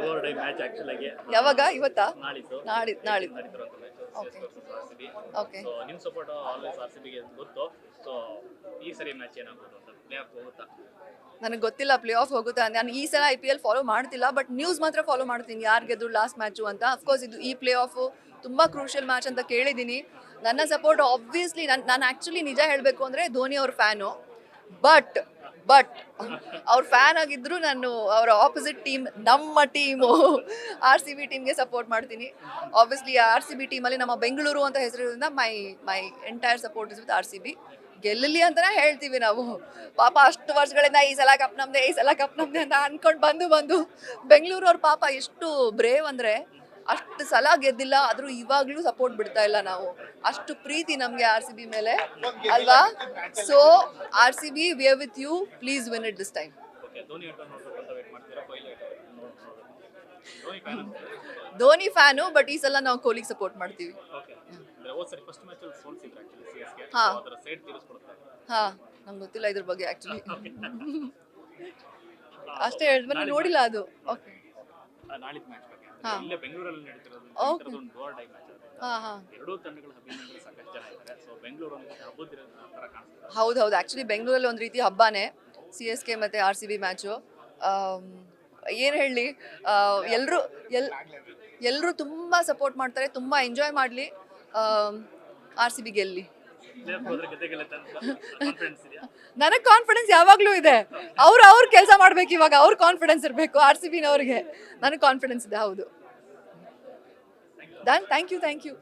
Over dye match actual ಆಗಿ ಯಾವಾಗ? ಇವತ್ತಾ? ನಾಳಿದ್ದು. ನಾಳಿ ನಾಳಿದ್ದು. ಬಿ ಓಕೆ ಸೊ ನಿಮ್ಮ ಸಪೋರ್ಟ್ ಆಲ್ವೇಸ್ ಆರ್ ಸಿ ಬಿಗೆ ಗೊತ್ತು. ಸೊ ಈ ಸರಿ ಮ್ಯಾಚ್ ಏನಾಗ್ಬೋದು ಅಂತ ಪ್ಲೇ ಆಫ್ ಹೋಗುತ್ತಾ? ನನಗೆ ಗೊತ್ತಿಲ್ಲ ಪ್ಲೇ ಆಫ್ ಹೋಗುತ್ತಾ? ನಾನು ಈ ಸಲ ಐ ಪಿ ಎಲ್ ಫಾಲೋ ಮಾಡ್ತಿಲ್ಲ ಬಟ್ ನ್ಯೂಸ್ ಮಾತ್ರ ಫಾಲೋ ಮಾಡ್ತೀನಿ. ಯಾರು ಗೆದ್ರು ಲಾಸ್ಟ್ ಮ್ಯಾಚು ಅಂತ. ಅಫ್ಕೋರ್ಸ್ ಇದು ಈ ಪ್ಲೇ ಆಫು ತುಂಬ ಕ್ರೂಷಿಯಲ್ ಮ್ಯಾಚ್ ಅಂತ ಕೇಳಿದ್ದೀನಿ. ನನ್ನ ಸಪೋರ್ಟ್ ಆಬ್ವಿಯಸ್ಲಿ ನಾನು ನಾನು ಆ್ಯಕ್ಚುಲಿ ನಿಜ ಹೇಳಬೇಕು ಅಂದರೆ ಧೋನಿ ಅವ್ರ ಫ್ಯಾನು ಬಟ್ ಬಟ್ ಅವ್ರ ಫ್ಯಾನ್ ಆಗಿದ್ರು ನಾನು ಅವರ ಆಪೋಸಿಟ್ ಟೀಮ್ ನಮ್ಮ ಟೀಮು ಆರ್ ಸಿ ಬಿ ಟೀಮ್ಗೆ ಸಪೋರ್ಟ್ ಮಾಡ್ತೀನಿ. ಆಬ್ವಿಯಸ್ಲಿ ಆರ್ ಸಿ ಬಿ ಟೀಮಲ್ಲಿ ನಮ್ಮ ಬೆಂಗಳೂರು ಅಂತ ಹೆಸರಿರೋದ್ರಿಂದ my my entire support is with R C B ಗೆಲ್ಲಲಿ ಅಂತಾನೆ ಹೇಳ್ತೀವಿ ನಾವು. ಪಾಪ ಅಷ್ಟು ವರ್ಷಗಳಿಂದ ಈ ಸಲ ಕಪ್ ನಮ್ದೆ, ಈ ಸಲ ಕಪ್ ನಮ್ದೆ ಅಂತ ಅನ್ಕೊಂಡು ಬಂದು ಬಂದು ಬೆಂಗಳೂರು ಅವ್ರ ಪಾಪ ಎಷ್ಟು ಬ್ರೇವ್ ಅಂದ್ರೆ ಅಷ್ಟು ಸಲ ಗೆದ್ದಿಲ್ಲ ಆದ್ರೂ ಇವಾಗ್ಲೂ ಸಪೋರ್ಟ್ ಬಿಡ್ತಾ ಇಲ್ಲ ನಾವು. ಅಷ್ಟು ಪ್ರೀತಿ ನಮ್ಗೆ ಆರ್ ಸಿ ಬಿ ಮೇಲೆ ಅಲ್ವಾ? So R C B we with you please win it this time Dhoni fan but ಈ ಸಲ ನಾವು ಕೊಹ್ಲಿಗೆ ಸಪೋರ್ಟ್ ಮಾಡ್ತೀವಿ. ಹಾಂ. ನಂಗೆ ಗೊತ್ತಿಲ್ಲ ಇದ್ರ ಬಗ್ಗೆ ಆಕ್ಚುಲಿ ಅಷ್ಟೇ ಹೇಳಿದ್ಮೇಲೆ ನೋಡಿಲ್ಲ ಅದು. ಓಕೆ ನಾಳಿದ್ ಮ್ಯಾಚ್ ಬಗ್ಗೆ. ಹಾ. ಇಲ್ಲೇ ಬೆಂಗಳೂರಲ್ಲಿ ನಡೀತಿರೋದು. ಒಂದು ಡೋರ್ ಡೈ ಮ್ಯಾಚ್ ಹಾ ಹಾ. ಎರಡೂ ತಂಡಗಳ ಅಭಿಮಾನಿಗಳು ಸಾಕಷ್ಟು ಜನ ಇದ್ದಾರೆ. ಸೊ ಬೆಂಗಳೂರು ಒಂದು ಹಬ್ಬದ ತರ ಕಾಣಿಸ್ತಾರೆ ಹೌದು ಹೌದು. ಆ್ಯಕ್ಚುಲಿ ಬೆಂಗಳೂರಲ್ಲಿ ಒಂದು ರೀತಿ ಹಬ್ಬನೇ ಸಿ ಎಸ್ ಕೆ ಮತ್ತೆ ಆರ್ ಸಿ ಬಿ ಮ್ಯಾಚು ಏನು ಹೇಳಲಿ ಎಲ್ಲರೂ ಎಲ್ ಎಲ್ಲರೂ ತುಂಬ ಸಪೋರ್ಟ್ ಮಾಡ್ತಾರೆ ತುಂಬ ಎಂಜಾಯ್ ಮಾಡಲಿ. ಆರ್ ಸಿ ಬಿ ಗೆಲ್ಲಿ. ನನಗೆ ಕಾನ್ಫಿಡೆನ್ಸ್ ಯಾವಾಗಲೂ ಇದೆ. ಅವ್ರು ಅವ್ರು ಕೆಲಸ ಮಾಡ್ಬೇಕು ಇವಾಗ ಅವ್ರ ಕಾನ್ಫಿಡೆನ್ಸ್ ಇರಬೇಕು ಆರ್ ಸಿ ಬಿನವ್ರಿಗೆ ನನಗೆ ಕಾನ್ಫಿಡೆನ್ಸ್ ಇದೆ ಹೌದು. Done thank you thank you